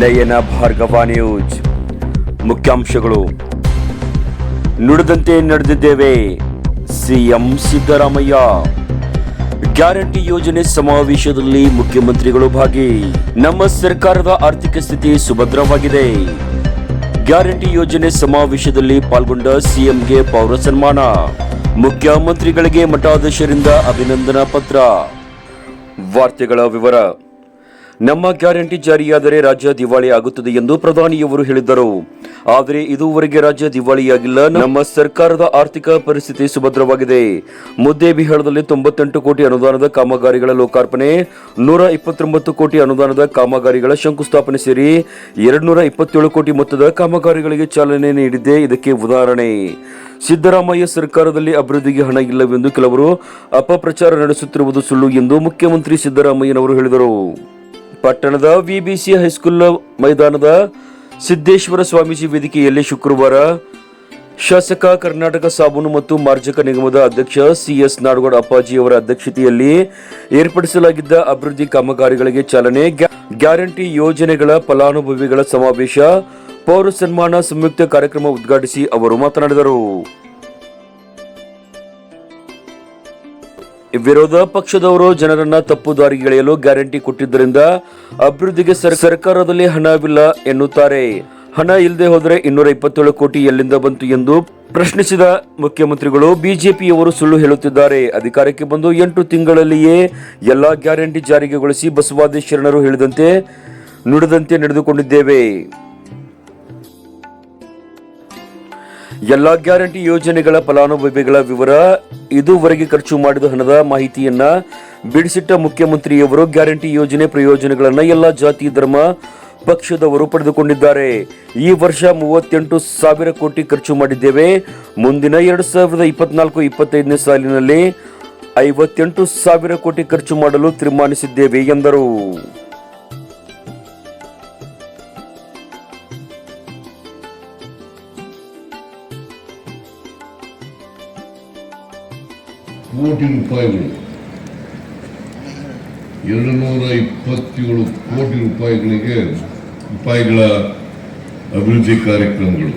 ನಯನ Bhargava news. ಮುಖ್ಯಾಂಶಗಳು. ನುಡಿದಂತೆ ನಡೆದಿದ್ದೇವೆ. CM Siddaramaiah. Guarantee ಯೋಜನೆ ಸಮಾವೇಶದಲ್ಲಿ ಮುಖ್ಯಮಂತ್ರಿಗಳು ಭಾಗಿ. ನಮ್ಮ ಸರ್ಕಾರದ ಆರ್ಥಿಕ ಸ್ಥಿತಿ ಸುಭದ್ರವಾಗಿದೆ. ಗ್ಯಾರಂಟಿ ಯೋಜನೆ ಸಮಾವೇಶದಲ್ಲಿ ಪಾಲ್ಗೊಂಡ ಸಿಎಂಗೆ ಪೌರ ಸನ್ಮಾನ. ಮುಖ್ಯಮಂತ್ರಿಗಳಿಗೆ ಮಠಾಧೀಶರಿಂದ ಅಭಿನಂದನಾ ಪತ್ರ. ವಾರ್ತೆಗಳ ವಿವರ. ನಮ್ಮ ಗ್ಯಾರಂಟಿ ಜಾರಿಯಾದರೆ ರಾಜ್ಯ ದಿವಾಳಿ ಆಗುತ್ತದೆ ಎಂದು ಪ್ರಧಾನಿಯವರು ಹೇಳಿದರು ಆದರೆ ಇದುವರೆಗೆ ರಾಜ್ಯ ದಿವಾಳಿಯಾಗಿಲ್ಲ. ನಮ್ಮ ಸರ್ಕಾರದ ಆರ್ಥಿಕ ಪರಿಸ್ಥಿತಿ ಸುಭದ್ರವಾಗಿದೆ. ಮುದ್ದೇಬಿಹಾಳದಲ್ಲಿ ತೊಂಬತ್ತೆಂಟು ಕೋಟಿ ಅನುದಾನದ ಕಾಮಗಾರಿಗಳ ಲೋಕಾರ್ಪಣೆ, ನೂರ ಇಪ್ಪತ್ತೊಂಬತ್ತು ಕೋಟಿ ಅನುದಾನದ ಕಾಮಗಾರಿಗಳ ಶಂಕುಸ್ಥಾಪನೆ ಸೇರಿ ಎರಡ್ನೂರ ಇಪ್ಪತ್ತೇಳು ಕೋಟಿ ಮೊತ್ತದ ಕಾಮಗಾರಿಗಳಿಗೆ ಚಾಲನೆ ನೀಡಿದ್ದೆ ಇದಕ್ಕೆ ಉದಾಹರಣೆ. ಸಿದ್ದರಾಮಯ್ಯ ಸರ್ಕಾರದಲ್ಲಿ ಅಭಿವೃದ್ಧಿಗೆ ಹಣ ಇಲ್ಲವೆಂದು ಕೆಲವರು ಅಪಪ್ರಚಾರ ನಡೆಸುತ್ತಿರುವುದು ಸುಳ್ಳು ಎಂದು ಮುಖ್ಯಮಂತ್ರಿ ಸಿದ್ದರಾಮಯ್ಯನವರು ಹೇಳಿದರು. ಪಟ್ಟಣದ ವಿಬಿಸಿ ಹೈಸ್ಕೂಲ್ ಮೈದಾನದ ಸಿದ್ದೇಶ್ವರ ಸ್ವಾಮೀಜಿ ವೇದಿಕೆಯಲ್ಲಿ ಶುಕ್ರವಾರ ಶಾಸಕ ಕರ್ನಾಟಕ ಸಾಬೂನು ಮತ್ತು ಮಾರ್ಜಕ ನಿಗಮದ ಅಧ್ಯಕ್ಷ ಸಿಎಸ್ ನಾಡಗೌಡ ಅಪ್ಪಾಜಿ ಅವರ ಅಧ್ಯಕ್ಷತೆಯಲ್ಲಿ ಏರ್ಪಡಿಸಲಾಗಿದ್ದ ಅಭಿವೃದ್ಧಿ ಕಾಮಗಾರಿಗಳಿಗೆ ಚಾಲನೆ, ಗ್ಯಾ- ಗ್ಯಾರಂಟಿ ಯೋಜನೆಗಳ ಫಲಾನುಭವಿಗಳ ಸಮಾವೇಶ ಪೌರ ಸನ್ಮಾನ ಸಂಯುಕ್ತ ಕಾರ್ಯಕ್ರಮ ಉದ್ಘಾಟಿಸಿ ಅವರು ಮಾತನಾಡಿದರು. ವಿರೋಧ ಪಕ್ಷದವರು ಜನರನ್ನ ತಪ್ಪು ದಾರಿಗೆಳೆಯಲು ಗ್ಯಾರಂಟಿ ಕೊಟ್ಟಿದ್ದರಿಂದ ಅಭಿವೃದ್ಧಿಗೆ ಸರ್- ಸರ್ಕಾರದಲ್ಲಿ ಹಣವಿಲ್ಲ ಎನ್ನುತ್ತಾರೆ. ಹಣ ಇಲ್ಲದೆ ಹೋದರೆ ಇನ್ನೂರ ಇಪ್ಪತ್ತೇಳು ಕೋಟಿ ಎಲ್ಲಿಂದ ಬಂತು ಎಂದು ಪ್ರಶ್ನಿಸಿದ ಮುಖ್ಯಮಂತ್ರಿಗಳು ಬಿಜೆಪಿಯವರು ಸುಳ್ಳು ಹೇಳುತ್ತಿದ್ದಾರೆ. ಅಧಿಕಾರಕ್ಕೆ ಬಂದು ಎಂಟು ತಿಂಗಳಲ್ಲಿಯೇ ಎಲ್ಲಾ ಗ್ಯಾರಂಟಿ ಜಾರಿಗೆಗೊಳಿಸಿ ಬಸವಾದಿ ಶರಣರು ಹೇಳಿದಂತೆ ನುಡಿದಂತೆ ನಡೆದುಕೊಂಡಿದ್ದೇವೆ. ಎಲ್ಲಾ ಗ್ಯಾರಂಟಿ ಯೋಜನೆಗಳ ಫಲಾನುಭವಿಗಳ ವಿವರ ಇದುವರೆಗೆ ಖರ್ಚು ಮಾಡಿದ ಹಣದ ಮಾಹಿತಿಯನ್ನ ಬಿಡಿಸಿಟ್ಟ ಮುಖ್ಯಮಂತ್ರಿಯವರು ಗ್ಯಾರಂಟಿ ಯೋಜನೆ ಪ್ರಯೋಜನಗಳನ್ನು ಎಲ್ಲಾ ಜಾತಿ ಧರ್ಮ ಪಕ್ಷದವರು ಪಡೆದುಕೊಂಡಿದ್ದಾರೆ. ಈ ವರ್ಷ ಮೂವತ್ತೆಂಟು ಸಾವಿರ ಕೋಟಿ ಖರ್ಚು ಮಾಡಿದ್ದೇವೆ. ಮುಂದಿನ ಎರಡು ಸಾವಿರದ ಇಪ್ಪತ್ನಾಲ್ಕು ಇಪ್ಪತ್ತೈದನೇ ಸಾಲಿನಲ್ಲಿ ಐವತ್ತೆಂಟು ಸಾವಿರ ಕೋಟಿ ಖರ್ಚು ಮಾಡಲು ತೀರ್ಮಾನಿಸಿದ್ದೇವೆ ಎಂದರು. ಕೋಟಿ ರೂಪಾಯಿಗಳು. ಎರಡು ನೂರ ಇಪ್ಪತ್ತೇಳು ಕೋಟಿ ರೂಪಾಯಿಗಳಿಗೆ ರೂಪಾಯಿಗಳ ಅಭಿವೃದ್ಧಿ ಕಾರ್ಯಕ್ರಮಗಳು.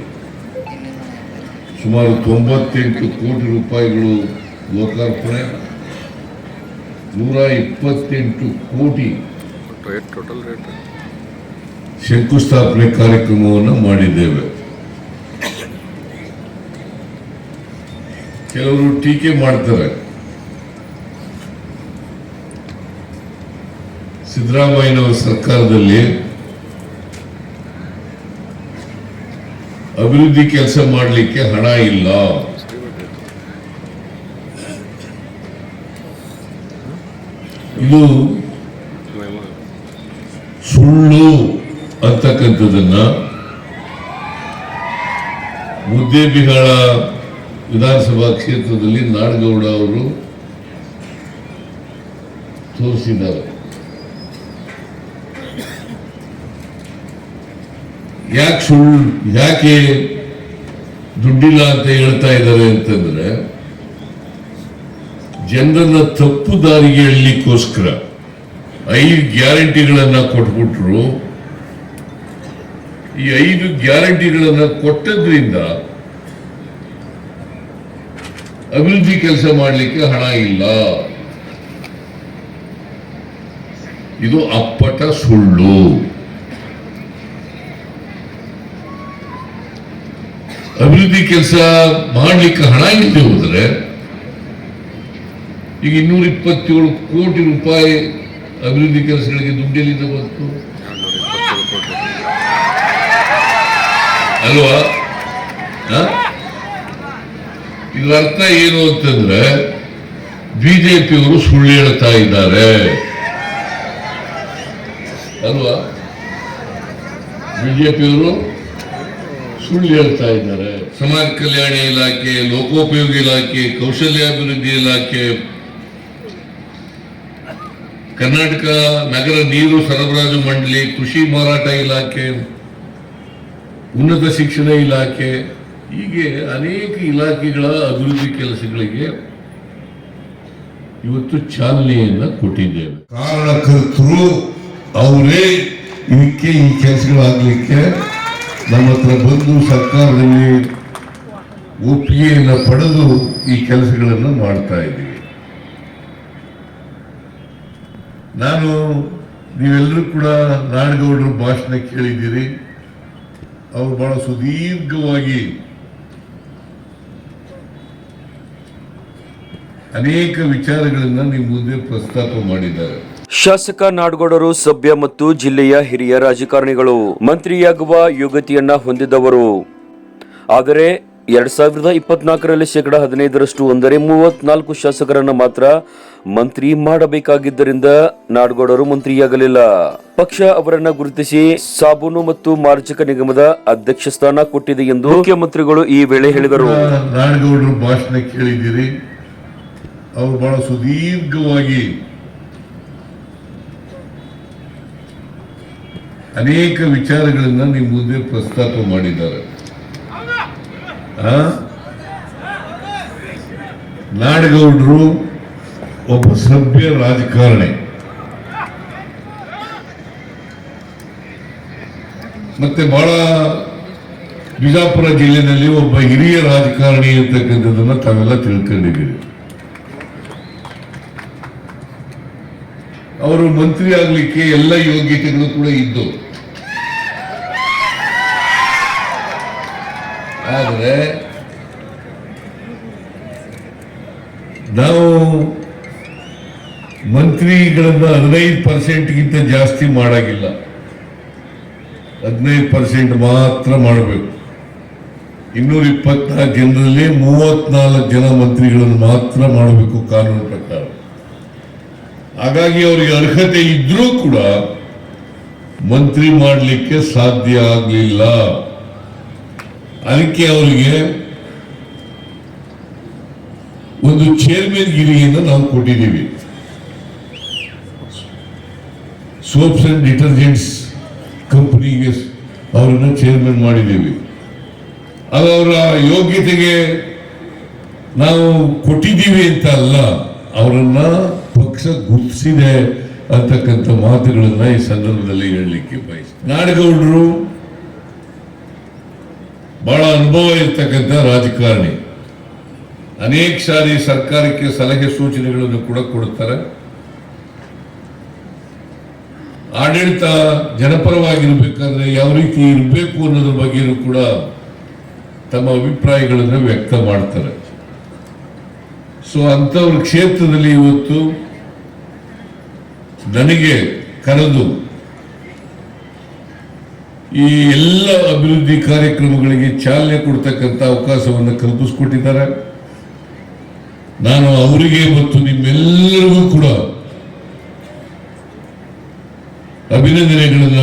ಸುಮಾರು ತೊಂಬತ್ತೆಂಟು ಕೋಟಿ ರೂಪಾಯಿಗಳು ಲೋಕಾರ್ಪಣೆ. ನೂರ ಇಪ್ಪತ್ತೆಂಟು ಕೋಟಿ ಶಂಕುಸ್ಥಾಪನೆ ಕಾರ್ಯಕ್ರಮವನ್ನು ಮಾಡಿದ್ದೇವೆ. ಕೆಲವರು ಟೀಕೆ ಮಾಡ್ತಾರೆ. ಸಿದ್ದರಾಮಯ್ಯನವರ ಸರ್ಕಾರದಲ್ಲಿ ಅಭಿವೃದ್ಧಿ ಕೆಲಸ ಮಾಡಲಿಕ್ಕೆ ಹಣ ಇಲ್ಲ. ಇದು ಸುಳ್ಳು ಅಂತಕ್ಕಂಥದ್ದನ್ನ ಮುದ್ದೇಬಿಹಾಳ ವಿಧಾನಸಭಾ ಕ್ಷೇತ್ರದಲ್ಲಿ ನಾಡಗೌಡ ಅವರು ತೋರಿಸಿದ್ದಾರೆ. ಯಾಕೆ ಸುಳ್ಳು, ಯಾಕೆ ದುಡ್ಡಿಲ್ಲ ಅಂತ ಹೇಳ್ತಾ ಇದ್ದಾರೆ ಅಂತಂದ್ರೆ, ಜನರನ್ನ ತಪ್ಪು ದಾರಿಗೆ ಎಳ್ಲಿಕ್ಕೋಸ್ಕರ ಐದು ಗ್ಯಾರಂಟಿಗಳನ್ನ ಕೊಟ್ಬಿಟ್ರು. ಈ ಐದು ಗ್ಯಾರಂಟಿಗಳನ್ನ ಕೊಟ್ಟದ್ರಿಂದ ಅಭಿವೃದ್ಧಿ ಕೆಲಸ ಮಾಡಲಿಕ್ಕೆ ಹಣ ಇಲ್ಲ. ಇದು ಅಪ್ಪಟ ಸುಳ್ಳು. ಅಭಿವೃದ್ಧಿ ಕೆಲಸ ಮಾಡಲಿಕ್ಕೆ ಹಣ ಇಲ್ಲದೆ ಹೋದರೆ ಈಗ ಇನ್ನೂರ ಇಪ್ಪತ್ತೇಳು ಕೋಟಿ ರೂಪಾಯಿ ಅಭಿವೃದ್ಧಿ ಕೆಲಸಗಳಿಗೆ ದುಡ್ಡೆಲ್ಲಿಂದ ಬಂತು. ಅಲ್ವಾ? ಇದರ ಅರ್ಥ ಏನು ಅಂತಂದ್ರೆ ಬಿಜೆಪಿಯವರು ಸುಳ್ಳು ಹೇಳ್ತಾ ಇದ್ದಾರೆ. ಅಲ್ವಾ? ಬಿಜೆಪಿಯವರು ಸುಳ್ಳು ಹೇಳ್ತಾ ಇದ್ದಾರೆ. ಸಮಾಜ ಕಲ್ಯಾಣ ಇಲಾಖೆ ಲೋಕೋಪಯೋಗಿ ಇಲಾಖೆ ಕೌಶಲ್ಯಾಭಿವೃದ್ಧಿ ಇಲಾಖೆ ಕರ್ನಾಟಕ ನಗರ ನೀರು ಸರಬರಾಜು ಮಂಡಳಿ ಕೃಷಿ ಮಾರಾಟ ಇಲಾಖೆ ಉನ್ನತ ಶಿಕ್ಷಣ ಇಲಾಖೆ ಹೀಗೆ ಅನೇಕ ಇಲಾಖೆಗಳ ಅಭಿವೃದ್ಧಿ ಕೆಲಸಗಳಿಗೆ ಇವತ್ತು ಚಾಲನೆಯನ್ನ ಕೊಟ್ಟಿದ್ದೇವೆ. ಕಾರಣಕರ್ತರು ಅವರೇ ಇದಕ್ಕೆ ಈ ಕೆಲಸಗಳಾಗಲಿಕ್ಕೆ ನಮ್ಮ ಹತ್ರ ಬಂದು ಸರ್ಕಾರದಲ್ಲಿ ಒಪ್ಪಿಗೆಯನ್ನು ಪಡೆದು ಈ ಕೆಲಸಗಳನ್ನು ಮಾಡ್ತಾ ಇದ್ದೀವಿ. ನಾನು, ನೀವೆಲ್ಲರೂ ಕೂಡ ನಾಡಗೌಡರ ಭಾಷಣ ಕೇಳಿದ್ದೀರಿ. ಅವರು ಬಹಳ ಸುದೀರ್ಘವಾಗಿ ಅನೇಕ ವಿಚಾರಗಳನ್ನು ನಿಮ್ಮ ಮುಂದೆ ಪ್ರಸ್ತಾಪ ಮಾಡಿದ್ದಾರೆ. ಶಾಸಕ ನಾಡಗೌಡರು, ಸಭ್ಯ ಮತ್ತು ಜಿಲ್ಲೆಯ ಹಿರಿಯ ರಾಜಕಾರಣಿಗಳು, ಮಂತ್ರಿಯಾಗುವ ಯೋಗ್ಯತೆಯನ್ನ ಹೊಂದಿದವರು. ಆದರೆ, ಎರಡ್ ಸಾವಿರದ ಇಪ್ಪತ್ನಾಲ್ಕರಲ್ಲಿ ಶೇಕಡ ಹದಿನೈದರಷ್ಟು ಅಂದರೆ ಮೂವತ್ನಾಲ್ಕು ಶಾಸಕರನ್ನ ಮಾತ್ರ ಮಂತ್ರಿ ಮಾಡಬೇಕಾಗಿದ್ದರಿಂದ ನಾಡಗೌಡರು ಮಂತ್ರಿಯಾಗಲಿಲ್ಲ. ಪಕ್ಷ ಅವರನ್ನ ಗುರುತಿಸಿ ಸಾಬೂನು ಮತ್ತು ಮಾರ್ಜಕ ನಿಗಮದ ಅಧ್ಯಕ್ಷ ಸ್ಥಾನ ಕೊಟ್ಟಿದೆ ಎಂದು ಮುಖ್ಯಮಂತ್ರಿಗಳು ಈ ವೇಳೆ ಹೇಳಿದರು. ಭಾಷಣ ಕೇಳಿದ್ದೀರಿ. ಅವರು ಬಹಳ ಸುದೀರ್ಘವಾಗಿ ಅನೇಕ ವಿಚಾರಗಳನ್ನು ನಿಮ್ಮ ಮುಂದೆ ಪ್ರಸ್ತಾಪ ಮಾಡಿದ್ದಾರೆ? ನಾಡಗೌಡರು ಒಬ್ಬ ಸಭ್ಯ ರಾಜಕಾರಣಿ. ಮತ್ತೆ ಬಹಳ ಬಿಜಾಪುರ ಜಿಲ್ಲೆಯಲ್ಲಿ ಒಬ್ಬ ಹಿರಿಯ ರಾಜಕಾರಣಿ ಅಂತಕ್ಕಂಥದ್ದನ್ನ ತಾವೆಲ್ಲ ತಿಳ್ಕೊಂಡಿದ್ದೀರಿ. ಅವರು ಮಂತ್ರಿ ಆಗ್ಲಿಕ್ಕೆ ಎಲ್ಲ ಯೋಗ್ಯತೆಗಳು ಕೂಡ ಇದ್ದು ಆದರೆ ನಾವು ಮಂತ್ರಿಗಳನ್ನ ಹದಿನೈದು ಪರ್ಸೆಂಟ್ಗಿಂತ ಜಾಸ್ತಿ ಮಾಡೋಕ್ಕಿಲ್ಲ ಹದಿನೈದು ಪರ್ಸೆಂಟ್ ಮಾತ್ರ ಮಾಡಬೇಕು. ಇನ್ನೂರ ಇಪ್ಪತ್ನಾಲ್ಕು ಜನರಲ್ಲಿ ಮೂವತ್ನಾಲ್ಕು ಜನ ಮಂತ್ರಿಗಳನ್ನು ಮಾತ್ರ ಮಾಡಬೇಕು ಕಾನೂನು ಪ್ರಕಾರ. ಹಾಗಾಗಿ ಅವರಿಗೆ ಅರ್ಹತೆ ಇದ್ರೂ ಕೂಡ ಮಂತ್ರಿ ಮಾಡಲಿಕ್ಕೆ ಸಾಧ್ಯ ಆಗಲಿಲ್ಲ. ಅದಕ್ಕೆ ಅವರಿಗೆ ಒಂದು ಚೇರ್ಮನ್ ಗಿರಿಯನ್ನು ನಾವು ಕೊಟ್ಟಿದ್ದೀವಿ. ಸೋಪ್ಸ್ ಅಂಡ್ ಡಿಟರ್ಜೆಂಟ್ಸ್ ಕಂಪ್ನಿಗೆ ಅವರನ್ನು ಚೇರ್ಮನ್ ಮಾಡಿದ್ದೀವಿ. ಅದು ಅವರ ಯೋಗ್ಯತೆಗೆ ನಾವು ಕೊಟ್ಟಿದ್ದೀವಿ ಅಂತ ಅಲ್ಲ, ಅವರನ್ನ ಪಕ್ಷ ಗುರುತಿಸಿದೆ ಅಂತಕ್ಕಂಥ ಮಾತುಗಳನ್ನ ಈ ಸಂದರ್ಭದಲ್ಲಿ ಹೇಳಲಿಕ್ಕೆ ಬಯಸ್ತೀನಿ. ನಾಡಗೌಡರು ಬಹಳ ಅನುಭವ ಇರ್ತಕ್ಕಂಥ ರಾಜಕಾರಣಿ. ಅನೇಕ ಸಾರಿ ಸರ್ಕಾರಕ್ಕೆ ಸಲಹೆ ಸೂಚನೆಗಳನ್ನು ಕೂಡ ಕೊಡುತ್ತಾರೆ. ಆಡಳಿತ ಜನಪರವಾಗಿರಬೇಕಾದ್ರೆ ಯಾವ ರೀತಿ ಇರಬೇಕು ಅನ್ನೋದ್ರ ಬಗ್ಗೆಯೂ ಕೂಡ ತಮ್ಮ ಅಭಿಪ್ರಾಯಗಳನ್ನು ವ್ಯಕ್ತ ಮಾಡ್ತಾರೆ. ಸೊ ಅಂಥವ್ರ ಕ್ಷೇತ್ರದಲ್ಲಿ ಇವತ್ತು ನನಗೆ ಕರೆದು ಈ ಎಲ್ಲ ಅಭಿವೃದ್ಧಿ ಕಾರ್ಯಕ್ರಮಗಳಿಗೆ ಚಾಲನೆ ಕೊಡ್ತಕ್ಕಂಥ ಅವಕಾಶವನ್ನು ಕಲ್ಪಿಸ್ಕೊಟ್ಟಿದ್ದಾರೆ. ನಾನು ಅವರಿಗೆ ಮತ್ತು ನಿಮ್ಮೆಲ್ಲರಿಗೂ ಕೂಡ ಅಭಿನಂದನೆಗಳನ್ನ,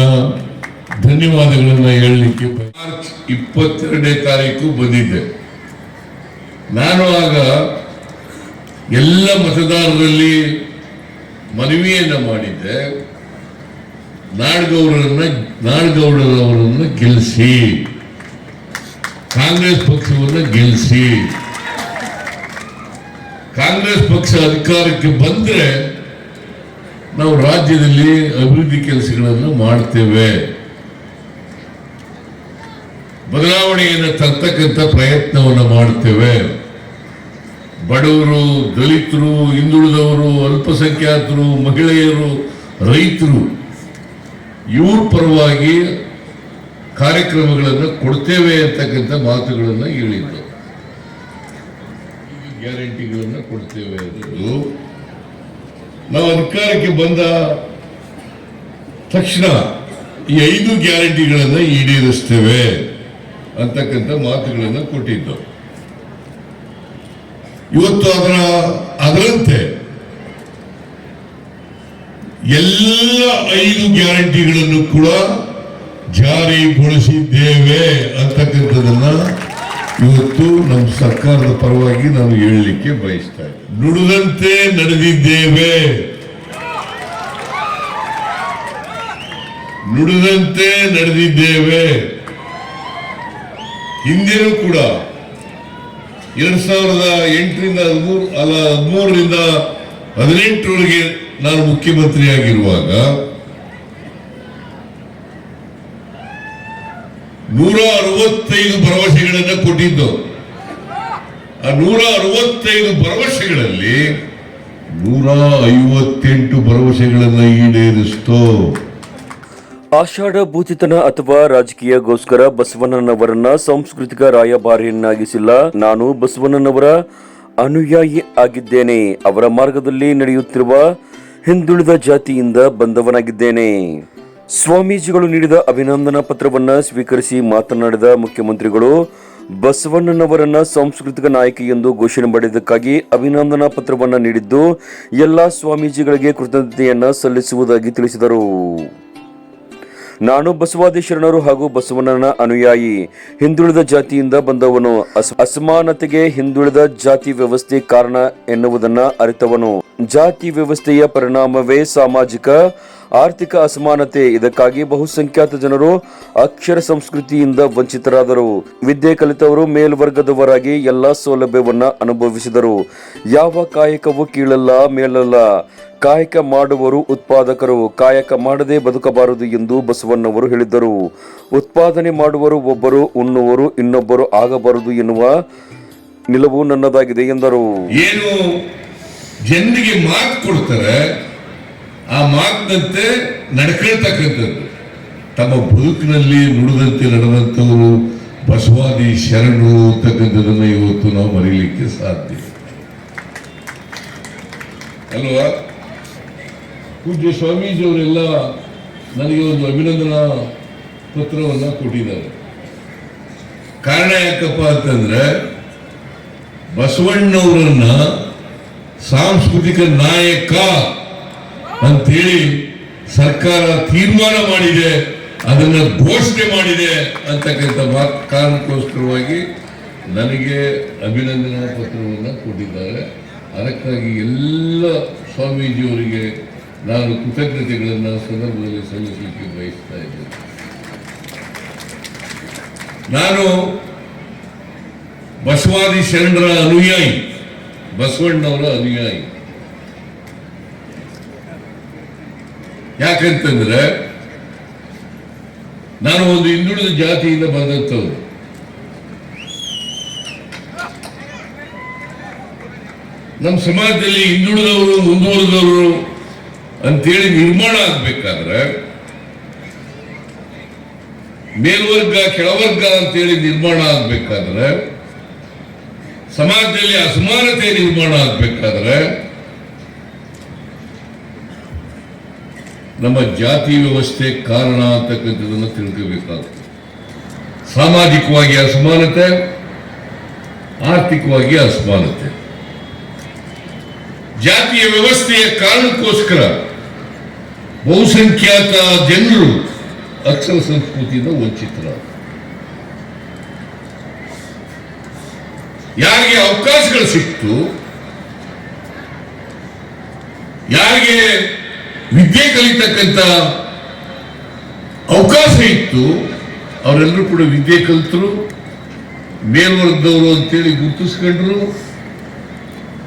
ಧನ್ಯವಾದಗಳನ್ನ ಹೇಳಲಿಕ್ಕೆ ಮಾರ್ಚ್ ಇಪ್ಪತ್ತೆರಡನೇ ತಾರೀಕು ಬಂದಿದ್ದೆ ನಾನು ಆಗ ಎಲ್ಲ ಮತದಾರರಲ್ಲಿ ಮನವಿಯನ್ನ ಮಾಡಿದ್ದೆ. ನಾಡಗೌಡರನ್ನ ನಾಡಗೌಡರವರನ್ನು ಗೆಲ್ಲಿಸಿ ಕಾಂಗ್ರೆಸ್ ಪಕ್ಷವನ್ನು ಗೆಲ್ಲಿಸಿ ಕಾಂಗ್ರೆಸ್ ಪಕ್ಷ ಅಧಿಕಾರಕ್ಕೆ ಬಂದ್ರೆ ನಾವು ರಾಜ್ಯದಲ್ಲಿ ಅಭಿವೃದ್ಧಿ ಕೆಲಸಗಳನ್ನು ಮಾಡ್ತೇವೆ. ಬದಲಾವಣೆಯನ್ನು ತರ್ತಕ್ಕಂಥ ಪ್ರಯತ್ನವನ್ನು ಮಾಡ್ತೇವೆ. ಬಡವರು, ದಲಿತರು, ಹಿಂದುಳಿದವರು, ಅಲ್ಪಸಂಖ್ಯಾತರು, ಮಹಿಳೆಯರು, ರೈತರು ಇವ್ರ ಪರವಾಗಿ ಕಾರ್ಯಕ್ರಮಗಳನ್ನು ಕೊಡ್ತೇವೆ ಅಂತಕ್ಕಂಥ ಮಾತುಗಳನ್ನು ಹೇಳಿದ್ದು ಗ್ಯಾರಂಟಿಗಳನ್ನು ಕೊಡ್ತೇವೆ ಅನ್ನೋದು ನಾವು ಅಧಿಕಾರಕ್ಕೆ ಬಂದ ತಕ್ಷಣ ಈ ಐದು ಗ್ಯಾರಂಟಿಗಳನ್ನು ಈಡೇರಿಸ್ತೇವೆ ಅಂತಕ್ಕಂಥ ಮಾತುಗಳನ್ನು ಕೊಟ್ಟಿದ್ದು. ಇವತ್ತು ಅದರ ಅದರಂತೆ ಎಲ್ಲ ಐದು ಗ್ಯಾರಂಟಿಗಳನ್ನು ಕೂಡ ಜಾರಿಗೊಳಿಸಿದ್ದೇವೆ ಅಂತಕ್ಕಂಥದನ್ನ ಇವತ್ತು ನಮ್ಮ ಸರ್ಕಾರದ ಪರವಾಗಿ ನಾನು ಹೇಳಲಿಕ್ಕೆ ಬಯಸ್ತಾ ಇದ್ದೇನೆ. ನುಡಿದಂತೆ ನಡೆದಿದ್ದೇವೆ. ನುಡಿದಂತೆ ನಡೆದಿದ್ದೇವೆ. ಹಿಂದೆನೂ ಕೂಡ ಎರಡ್ ಸಾವಿರದ ಎಂಟರಿಂದ ಹದಿಮೂರು, ಅಲ್ಲ ಹದಿಮೂರರಿಂದ ಹದಿನೆಂಟರವರೆಗೆ ನಾನು ಮುಖ್ಯಮಂತ್ರಿಯಾಗಿರುವಾಗ ನೂರ ಅರವತ್ತೈದು ಭರವಸೆಗಳನ್ನ ಕೊಟ್ಟಿದ್ದು. ಆ ನೂರ ಅರವತ್ತೈದು ಭರವಸೆಗಳಲ್ಲಿ ನೂರ ಐವತ್ತೆಂಟು ಭರವಸೆಗಳನ್ನ ಈಡೇರಿಸ್ತು. ಆಷಾಢ ಭೂತಿತನ ಅಥವಾ ರಾಜಕೀಯಗೋಸ್ಕರ ಬಸವಣ್ಣನವರನ್ನ ಸಾಂಸ್ಕೃತಿಕ ರಾಯಭಾರಿಯನ್ನಾಗಿಸಿಲ್ಲ. ನಾನು ಬಸವಣ್ಣನವರ ಅನುಯಾಯಿ ಆಗಿದ್ದೇನೆ. ಅವರ ಮಾರ್ಗದಲ್ಲಿ ನಡೆಯುತ್ತಿರುವ ಹಿಂದುಳಿದ ಜಾತಿಯಿಂದ ಬಂದವನಾಗಿದ್ದೇನೆ. ಸ್ವಾಮೀಜಿಗಳು ನೀಡಿದ ಅಭಿನಂದನಾ ಪತ್ರವನ್ನ ಸ್ವೀಕರಿಸಿ ಮಾತನಾಡಿದ ಮುಖ್ಯಮಂತ್ರಿಗಳು, ಬಸವಣ್ಣನವರನ್ನ ಸಾಂಸ್ಕೃತಿಕ ನಾಯಕಿ ಎಂದು ಘೋಷಣೆ ಮಾಡಿದ್ದಕ್ಕಾಗಿ ಅಭಿನಂದನಾ ಪತ್ರವನ್ನ ನೀಡಿದ್ದು, ಎಲ್ಲ ಸ್ವಾಮೀಜಿಗಳಿಗೆ ಕೃತಜ್ಞತೆಯನ್ನು ಸಲ್ಲಿಸುವುದಾಗಿ ತಿಳಿಸಿದರು. ನಾನು ಬಸವಾದಿ ಶರಣರು ಹಾಗೂ ಬಸವಣ್ಣನ ಅನುಯಾಯಿ. ಹಿಂದುಳಿದ ಜಾತಿಯಿಂದ ಬಂದವನು ಅಸ- ಅಸಮಾನತೆಗೆ ಹಿಂದುಳಿದ ಜಾತಿ ವ್ಯವಸ್ಥೆ ಕಾರಣ ಎನ್ನುವುದನ್ನ ಅರಿತವನು. ಜಾತಿ ವ್ಯವಸ್ಥೆಯ ಪರಿಣಾಮವೇ ಸಾಮಾಜಿಕ ಆರ್ಥಿಕ ಅಸಮಾನತೆ, ಇದಕ್ಕಾಗಿ ಬಹುಸಂಖ್ಯಾತ ಜನರು ಅಕ್ಷರ ಸಂಸ್ಕೃತಿಯಿಂದ ವಂಚಿತರಾದರು. ವಿದ್ಯೆ ಕಲಿತವರು ಮೇಲ್ವರ್ಗದವರಾಗಿ ಎಲ್ಲಾ ಸೌಲಭ್ಯವನ್ನ ಅನುಭವಿಸಿದರು. ಯಾವ ಕಾಯಕವೂ ಕೀಳಲ್ಲ, ಮೇಲಲ್ಲ. ಕಾಯಕ ಮಾಡುವರು ಉತ್ಪಾದಕರು, ಕಾಯಕ ಮಾಡದೆ ಬದುಕಬಾರದು ಎಂದು ಬಸವಣ್ಣವರು ಹೇಳಿದ್ದರು. ಉತ್ಪಾದನೆ ಮಾಡುವರು ಒಬ್ಬರು ಉಣ್ಣುವರು ಇನ್ನೊಬ್ಬರು ಆಗಬಾರದು ಎನ್ನುವ ನಿಲುವು ನನ್ನದಾಗಿದೆ ಎಂದರು. ಏನು ಜನರಿಗೆ ಮಾತು ಕೊಡ್ತಾರೆ ಆ ಮಾತಿನಂತೆ ನಡ್ಕೊಳ್ತಕ್ಕಂಥದ್ದು. ತಮ್ಮ ಬದುಕಿನಲ್ಲಿ ನುಡಿದಂತೆ ನಡೆದಂಥವರು ಬಸವಾದಿ ಶರಣರು ಅಂತಕ್ಕಂಥದ್ದನ್ನು ಇವತ್ತು ನಾವು ಮರೀಲಿಕ್ಕೆ ಸಾಧ್ಯ ಅಲ್ವಾ? ಪೂಜ್ಯ ಸ್ವಾಮೀಜಿಯವರೆಲ್ಲ ನನಗೆ ಒಂದು ಅಭಿನಂದನಾ ಪತ್ರವನ್ನು ಕೊಟ್ಟಿದ್ದಾರೆ. ಕಾರಣ ಯಾಕಪ್ಪ ಅಂತಂದ್ರೆ ಬಸವಣ್ಣವರನ್ನ ಸಾಂಸ್ಕೃತಿಕ ನಾಯಕ ಅಂತೇಳಿ ಸರ್ಕಾರ ತೀರ್ಮಾನ ಮಾಡಿದೆ, ಅದನ್ನ ಘೋಷಣೆ ಮಾಡಿದೆ ಅಂತಕ್ಕಂಥ ಕಾರಣಕ್ಕೋಸ್ಕರವಾಗಿ ನನಗೆ ಅಭಿನಂದನಾ ಪತ್ರವನ್ನು ಕೊಟ್ಟಿದ್ದಾರೆ. ಅದಕ್ಕಾಗಿ ಎಲ್ಲ ಸ್ವಾಮೀಜಿಯವರಿಗೆ ನಾನು ಕೃತಜ್ಞತೆಗಳನ್ನು ಸಂದರ್ಭದಲ್ಲಿ ಸಲ್ಲಿಸಲಿಕ್ಕೆ ಬಯಸ್ತಾ ಇದ್ದೇನೆ. ನಾನು ಬಸವಾದಿ ಶರಣರ ಅನುಯಾಯಿ, ಬಸವಣ್ಣವರ ಅನುಯಾಯಿ. ಯಾಕಂತಂದ್ರೆ ನಾನು ಒಂದು ಹಿಂದುಳಿದ ಜಾತಿಯಿಂದ ಬಂದಂಥವ್ರು ನಮ್ಮ ಸಮಾಜದಲ್ಲಿ ಹಿಂದುಳಿದವರು, ಮುಂದುವರೆದವರು ಅಂತೇಳಿ ನಿರ್ಮಾಣ ಆಗ್ಬೇಕಾದ್ರೆ ಮೇಲ್ವರ್ಗ, ಕೆಳವರ್ಗ ಅಂತೇಳಿ ನಿರ್ಮಾಣ ಆಗ್ಬೇಕಾದ್ರೆ ಸಮಾಜದಲ್ಲಿ ಅಸಮಾನತೆ ನಿರ್ಮಾಣ ಆಗ್ಬೇಕಾದ್ರೆ ನಮ್ಮ ಜಾತಿ ವ್ಯವಸ್ಥೆ ಕಾರಣ ಅಂತಕ್ಕಂಥದ್ದನ್ನು ತಿಳ್ಕೋಬೇಕಾಗುತ್ತೆ. ಸಾಮಾಜಿಕವಾಗಿ ಅಸಮಾನತೆ, ಆರ್ಥಿಕವಾಗಿ ಅಸಮಾನತೆ. ಜಾತಿಯ ವ್ಯವಸ್ಥೆಯ ಕಾರಣಕ್ಕೋಸ್ಕರ ಬಹುಸಂಖ್ಯಾತ ಜನರು ಅಕ್ಷರ ಸಂಸ್ಕೃತಿಯಿಂದ ವಂಚಿತರಾದರು. ಯಾರಿಗೆ ಅವಕಾಶಗಳು ಸಿಕ್ತು, ಯಾರಿಗೆ ವಿದ್ಯೆ ಕಲಿತಕ್ಕಂಥ ಅವಕಾಶ ಇತ್ತು. ಅವರೆಲ್ಲರೂ ಕೂಡ ವಿದ್ಯೆ ಕಲಿತರು ಮೇಲ್ವರ್ಗದವರು ಅಂತೇಳಿ ಗುರುತಿಸ್ಕೊಂಡ್ರು.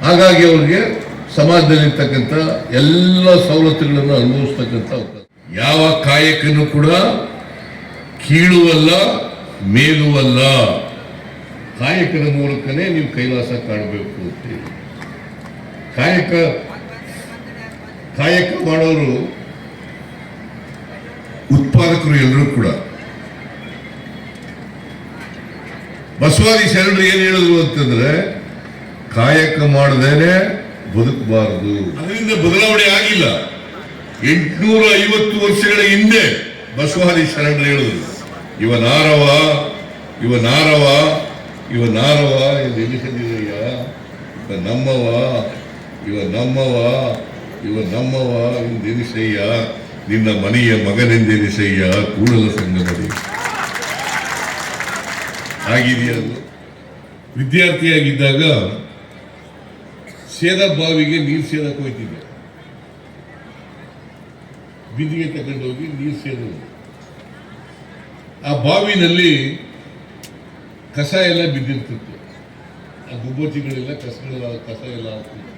ಹಾಗಾಗಿ ಅವ್ರಿಗೆ ಸಮಾಜದಲ್ಲಿರ್ತಕ್ಕಂಥ ಎಲ್ಲ ಸವಲತ್ತುಗಳನ್ನು ಅನುಭವಿಸ್ತಕ್ಕಂಥ ಯಾವ ಕಾಯಕನು ಕೂಡ ಕೀಳುವಲ್ಲ, ಮೇಲುವಲ್ಲ. ಕಾಯಕದ ಮೂಲಕನೇ ನೀವು ಕೈಲಾಸ ಕಾಣಬೇಕು ಅಂತೇಳಿ ಕಾಯಕ ಕಾಯಕ ಮಾಡೋರು ಉತ್ಪಾದಕರು ಎಲ್ಲರೂ ಕೂಡ. ಬಸವಾದಿ ಶರಣರು ಏನ್ ಹೇಳಿದ್ರು ಅಂತಂದ್ರೆ, ಕಾಯಕ ಮಾಡದೇನೆ ಬದುಕಬಾರದು. ಅದರಿಂದ ಬದಲಾವಣೆ ಆಗಿಲ್ಲ. ಎಂಟುನೂರ ಐವತ್ತು ವರ್ಷಗಳ ಹಿಂದೆ ಬಸವಾದಿ ಶರಣರು ಹೇಳಿದ್ರು, ಇವ ನಾರವ ಇವ ನಾರವ ಇವ ನಾರವ ಎಂದು ಎನಿಸಲಿದೆಯ ಇವ ನಮ್ಮವ ಇವ ನಮ್ಮವ ಇವ ನಮ್ಮವ ಎಂದೆನಿಸಯ್ಯ, ನಿನ್ನ ಮನೆಯ ಮಗನೆಂದೆನಿಸಯ್ಯ ಕೂಡಲ ಸಂಗಮದಿ. ಅದು? ವಿದ್ಯಾರ್ಥಿಯಾಗಿದ್ದಾಗ ಸೇದ ಬಾವಿಗೆ ನೀರು ಸೇದಕ್ಕೆ ಹೋಯ್ತಿದ್ದೆ. ಬಿಂದಿಗೆ ತಗೊಂಡೋಗಿ ನೀರು ಸೇದೋದು. ಆ ಬಾವಿನಲ್ಲಿ ಕಸ ಎಲ್ಲ ಬಿದ್ದಿರ್ತಿತ್ತು. ಆ ಗುಬ್ಬಚ್ಚಿಗಳೆಲ್ಲ ಕಸಗಳೆಲ್ಲ ಕಸ ಎಲ್ಲ ಆಗ್ತಿತ್ತು.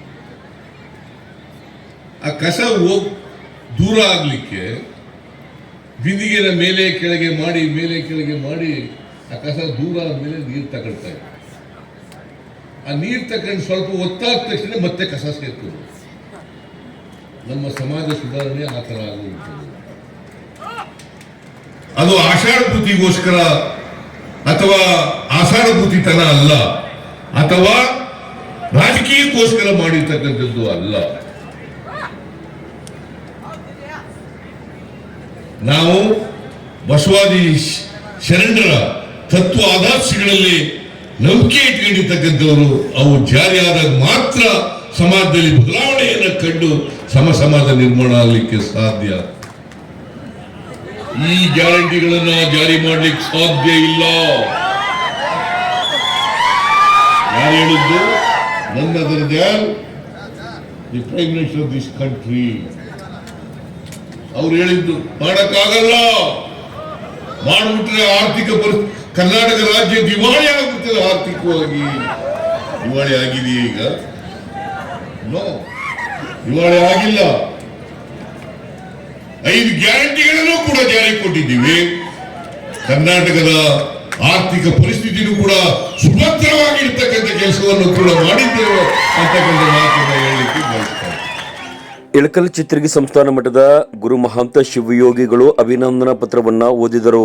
ಆ ಕಸ ಹೋಗ್ ದೂರ ಆಗ್ಲಿಕ್ಕೆ ಬಿಂದಿಗೆನ ಮೇಲೆ ಕೆಳಗೆ ಮಾಡಿ, ಮೇಲೆ ಕೆಳಗೆ ಮಾಡಿ ಆ ಕಸ ದೂರ ಆದ್ಮೇಲೆ ನೀರು ತಗೊಳ್ತಾ ಇದೆ ಆ ನೀರು ತಗೊಂಡು ಸ್ವಲ್ಪ ಒತ್ತಾದ ತಕ್ಷಣ ಮತ್ತೆ ಕಸ ಸೇರ್ತದೆ ನಮ್ಮ ಸಮಾಜ ಸುಧಾರಣೆ ಆ ಥರ ಆಗುವಂಥದ್ದು. ಅದು ಆಷಾಢಭೂತಿಗೋಸ್ಕರ ಅಥವಾ ಆಷಾಢಭೂತಿತನ ಅಲ್ಲ, ಅಥವಾ ರಾಜಕೀಯಕ್ಕೋಸ್ಕರ ಮಾಡಿರ್ತಕ್ಕಂಥದ್ದು ಅಲ್ಲ. ನಾವು ಬಸವಾದಿ ಶರಣರ ತತ್ವ ಆದರ್ಶಗಳಲ್ಲಿ ನಂಬಿಕೆ ಇಟ್ಕೊಂಡಿರ್ತಕ್ಕಂಥವರು, ಅವು ಜಾರಿಯಾದಾಗ ಮಾತ್ರ ಸಮಾಜದಲ್ಲಿ ಬದಲಾವಣೆಯನ್ನು ಕಂಡು ಸಮ ಸಮಾಜ ನಿರ್ಮಾಣ ಆಗಲಿಕ್ಕೆ ಸಾಧ್ಯ. ಈ ಗ್ಯಾರಂಟಿಗಳನ್ನ ಜಾರಿ ಮಾಡ್ಲಿಕ್ಕೆ ಸಾಧ್ಯ ಇಲ್ಲ. ಯಾರು ಹೇಳಿದ್ದು? ನನ್ನ the prime minister of this country. ಅವ್ರು ಹೇಳಿದ್ದು, ಮಾಡಕ್ಕಾಗಲ್ಲ. ಮಾಡಿಬಿಟ್ರೆ ಆರ್ಥಿಕ ಪರಿಸ್ಥಿತಿ ಕರ್ನಾಟಕ ರಾಜ್ಯ ದಿವಾಳಿ ಆಗುತ್ತದೆ ಆರ್ಥಿಕವಾಗಿ. ದಿವಾಳಿ ಆಗಿದೆಯೇ ಈಗ? ದಿವಾಳಿ ಆಗಿಲ್ಲ. ಐದು ಗ್ಯಾರಂಟಿಗಳನ್ನು ಕೂಡ ಜಾರಿ ಕೊಟ್ಟಿದ್ದೀವಿ. ಕರ್ನಾಟಕದ ಆರ್ಥಿಕ ಪರಿಸ್ಥಿತಿನೂ ಕೂಡ ಸುಭದ್ರವಾಗಿರ್ತಕ್ಕಂಥ ಕೆಲಸವನ್ನು ಕೂಡ ಮಾಡಿದ್ದೇವೆ ಅಂತಕ್ಕಂಥ ಮಾತನ್ನ ಹೇಳಲಿಕ್ಕೆ ಬಯಸ್ತಾರೆ ಇಳಕಲ್ ಚಿತ್ರಗಿ ಸಂಸ್ಥಾನ ಮಠದ ಗುರು ಮಹಾಂತ ಶಿವಯೋಗಿಗಳು ಅಭಿನಂದನಾ ಪತ್ರವನ್ನ ಓದಿದರು.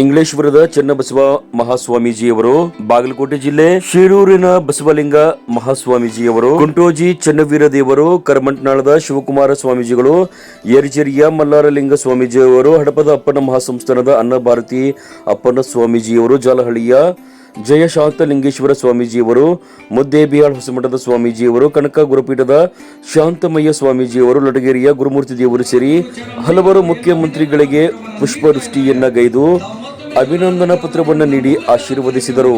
ಇಂಗ್ಲೇಶ್ವರದ ಚನ್ನಬಸವ ಮಹಾಸ್ವಾಮೀಜಿಯವರು, ಬಾಗಲಕೋಟೆ ಜಿಲ್ಲೆ ಶಿರೂರಿನ ಬಸವಲಿಂಗ ಮಹಾಸ್ವಾಮೀಜಿಯವರು ಕುಂಟೋಜಿ ಚನ್ನವೀರ ದೇವರು ಕರ್ಮಂಟ್ನಾಳದ ಶಿವಕುಮಾರ ಸ್ವಾಮೀಜಿಗಳು, ಯರಿಚೇರಿಯ ಮಲ್ಲಾರಲಿಂಗ ಸ್ವಾಮೀಜಿಯವರು, ಹಡಪದ ಅಪ್ಪನ ಮಹಾಸಂಸ್ಥಾನದ ಅನ್ನಭಾರತಿ ಅಪ್ಪನ ಸ್ವಾಮೀಜಿಯವರು, ಜಾಲಹಳ್ಳಿಯ ಜಯಶಾಂತ ಲಿಂಗೇಶ್ವರ ಸ್ವಾಮೀಜಿಯವರು ಮುದ್ದೇಬಿಹಾಳ್ ಹೊಸಮಠದ ಸ್ವಾಮೀಜಿಯವರು, ಕನಕ ಗುರುಪೀಠದ ಶಾಂತಮಯ್ಯ ಸ್ವಾಮೀಜಿಯವರು ಲಟಗೇರಿಯ ಗುರುಮೂರ್ತಿ ದೇವರು ಸೇರಿ ಹಲವರು ಮುಖ್ಯಮಂತ್ರಿಗಳಿಗೆ ಪುಷ್ಪವೃಷ್ಟಿಯನ್ನ ಗೈದು ಅಭಿನಂದನಾ ಪತ್ರವನ್ನು ನೀಡಿ ಆಶೀರ್ವದಿಸಿದರು.